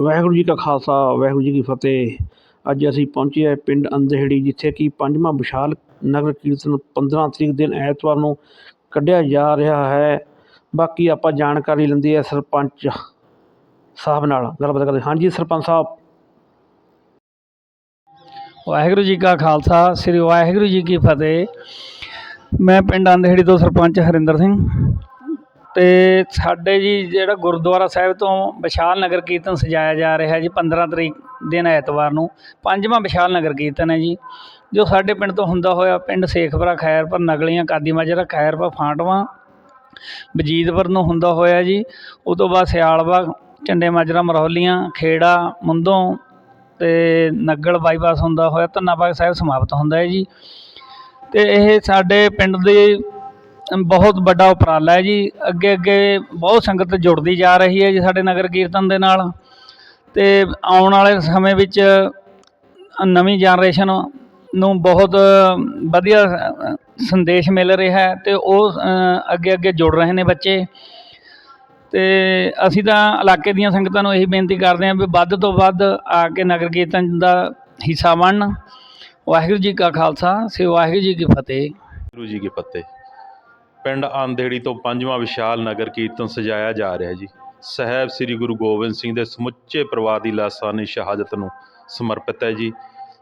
ਵਾਹਿਗੁਰੂ ਜੀ ਕਾ ਖਾਲਸਾ, ਵਾਹਿਗੁਰੂ ਜੀ ਕੀ ਫਤਿਹ। ਅੱਜ ਅਸੀਂ ਪਹੁੰਚੇ ਹਾਂ ਪਿੰਡ ਅੰਧੇੜੀ, ਜਿੱਥੇ ਕਿ ਪੰਜਵਾਂ ਵਿਸ਼ਾਲ ਨਗਰ ਕੀਰਤਨ 15 ਤਰੀਕ ਦਿਨ ਐਤਵਾਰ ਨੂੰ ਕੱਢਿਆ ਜਾ ਰਿਹਾ ਹੈ। ਬਾਕੀ ਆਪਾਂ ਜਾਣਕਾਰੀ ਲੈਂਦੇ ਆ ਸਰਪੰਚ ਸਾਹਿਬ ਨਾਲ, ਗੱਲਬਾਤ ਕਰਦੇ ਹਾਂਜੀ, ਸਰਪੰਚ ਸਾਹਿਬ। ਵਾਹਿਗੁਰੂ ਜੀ ਕਾ ਖਾਲਸਾ, ਸ੍ਰੀ ਵਾਹਿਗੁਰੂ ਜੀ ਕੀ ਫਤਿਹ। ਮੈਂ ਪਿੰਡ ਅੰਧੇੜੀ ਤੋਂ ਸਰਪੰਚ ਹਰਿੰਦਰ ਸਿੰਘ। ਅਤੇ ਸਾਡੇ ਜੀ ਜਿਹੜਾ ਗੁਰਦੁਆਰਾ ਸਾਹਿਬ ਤੋਂ ਵਿਸ਼ਾਲ ਨਗਰ ਕੀਰਤਨ ਸਜਾਇਆ ਜਾ ਰਿਹਾ ਜੀ 15 ਤਰੀਕ ਦਿਨ ਐਤਵਾਰ ਨੂੰ, ਪੰਜਵਾਂ ਵਿਸ਼ਾਲ ਨਗਰ ਕੀਰਤਨ ਹੈ ਜੀ, ਜੋ ਸਾਡੇ ਪਿੰਡ ਤੋਂ ਹੁੰਦਾ ਹੋਇਆ ਪਿੰਡ ਸੇਖਪੁਰਾ, ਖੈਰਪੁਰ, ਨਗਲੀਆਂ, ਕਾਦੀ ਮਾਜਰਾ, ਖੈਰਪੁਰ, ਫਾਂਟਵਾਂ, ਵਜੀਦਪੁਰ ਨੂੰ ਹੁੰਦਾ ਹੋਇਆ ਜੀ, ਉਹ ਤੋਂ ਬਾਅਦ ਸਿਆਲਬਾਗ ਝੰਡੇ ਮਾਜਰਾ ਮਰਹੋਲੀਆਂ ਖੇੜਾ, ਮੁੰਦੋਂ ਅਤੇ ਨੱਗਲ ਬਾਈਪਾਸ ਹੁੰਦਾ ਹੋਇਆ ਧੰਨਾਬਾਗ ਸਾਹਿਬ ਸਮਾਪਤ ਹੁੰਦਾ ਹੈ ਜੀ। ਅਤੇ ਇਹ ਸਾਡੇ ਪਿੰਡ ਦੇ ਬਹੁਤ ਵੱਡਾ ਉਪਰਾਲਾ ਹੈ ਜੀ। ਅੱਗੇ ਅੱਗੇ ਬਹੁਤ ਸੰਗਤ ਜੁੜਦੀ ਜਾ ਰਹੀ ਹੈ ਜੀ ਸਾਡੇ ਨਗਰ ਕੀਰਤਨ ਦੇ ਨਾਲ। ਅਤੇ ਆਉਣ ਵਾਲੇ ਸਮੇਂ ਵਿੱਚ ਨਵੀਂ ਜਨਰੇਸ਼ਨ ਨੂੰ ਬਹੁਤ ਵਧੀਆ ਸੰਦੇਸ਼ ਮਿਲ ਰਿਹਾ ਹੈ ਤੇ ਉਹ ਅੱਗੇ ਅੱਗੇ ਜੁੜ ਰਹੇ ਨੇ ਬੱਚੇ। ਅਤੇ ਅਸੀਂ ਤਾਂ ਇਲਾਕੇ ਦੀਆਂ ਸੰਗਤਾਂ ਨੂੰ ਇਹੀ ਬੇਨਤੀ ਕਰਦੇ ਹਾਂ ਵੀ ਵੱਧ ਤੋਂ ਵੱਧ ਆ ਕੇ ਨਗਰ ਕੀਰਤਨ ਦਾ ਹਿੱਸਾ ਬਣਨ। ਵਾਹਿਗੁਰੂ ਜੀ ਕਾ ਖਾਲਸਾ, ਸ੍ਰੀ ਵਾਹਿਗੁਰੂ ਜੀ ਕੀ ਫਤਿਹ। ਗੁਰੂ ਜੀ ਕੀ ਫਤਿਹ। ਪਿੰਡ ਆਂਧੇੜੀ ਤੋਂ ਪੰਜਵਾਂ ਵਿਸ਼ਾਲ ਨਗਰ ਕੀਰਤਨ ਸਜਾਇਆ ਜਾ ਰਿਹਾ ਜੀ। ਸਾਹਿਬ ਸ੍ਰੀ ਗੁਰੂ ਗੋਬਿੰਦ ਸਿੰਘ ਦੇ ਸਮੁੱਚੇ ਪਰਿਵਾਰ ਦੀ ਲਾਸਾਨੀ ਸ਼ਹਾਦਤ ਨੂੰ ਸਮਰਪਿਤ ਹੈ ਜੀ।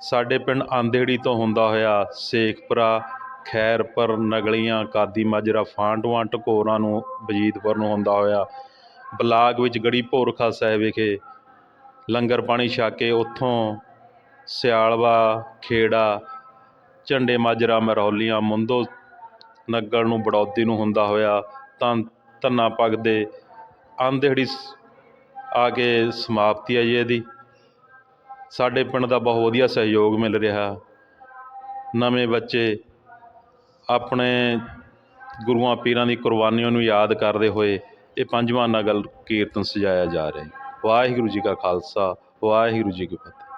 ਸਾਡੇ ਪਿੰਡ ਆਂਧੇੜੀ ਤੋਂ ਹੁੰਦਾ ਹੋਇਆ ਸੇਖਪੁਰਾ, ਖੈਰਪੁਰ, ਨਗਲੀਆਂ, ਕਾਦੀ, ਮਾਜਰਾ, ਫਾਂਟਵਾਂ ਟਕੋਰਾਂ ਨੂੰ ਵਜੀਦਪੁਰ ਨੂੰ ਹੁੰਦਾ ਹੋਇਆ ਬਲਾਕ ਵਿੱਚ ਗੜੀ ਭੋਰਖਾ ਸਾਹਿਬ ਵਿਖੇ ਲੰਗਰ ਪਾਣੀ ਛਕ ਕੇ ਉੱਥੋਂ ਸਿਆਲਵਾ, ਖੇੜਾ, ਝੰਡੇ ਮਾਜਰਾ ਮਰੌਲੀਆਂ ਮੁੰਦੋ ਨਗਰ ਨੂੰ, ਬੜੌਦੀ ਨੂੰ ਹੁੰਦਾ ਹੋਇਆ, ਤਾਂ ਧੰਨਾ ਪੱਗ ਦੇ ਆਂਧੇੜੀ ਆ ਕੇ ਸਮਾਪਤੀ ਹੈ ਜੀ ਇਹਦੀ। ਸਾਡੇ ਪਿੰਡ ਦਾ ਬਹੁਤ ਵਧੀਆ ਸਹਿਯੋਗ ਮਿਲ ਰਿਹਾ। ਨਵੇਂ ਬੱਚੇ ਆਪਣੇ ਗੁਰੂਆਂ ਪੀਰਾਂ ਦੀ ਕੁਰਬਾਨੀਆਂ ਨੂੰ ਯਾਦ ਕਰਦੇ ਹੋਏ ਇਹ ਪੰਜਵਾਂ ਨਗਲ ਕੀਰਤਨ ਸਜਾਇਆ ਜਾ ਰਿਹਾ ਹੈ। ਵਾਹਿਗੁਰੂ ਜੀ ਕਾ ਖਾਲਸਾ, ਵਾਹਿਗੁਰੂ ਜੀ ਕੀ ਫਤਿਹ।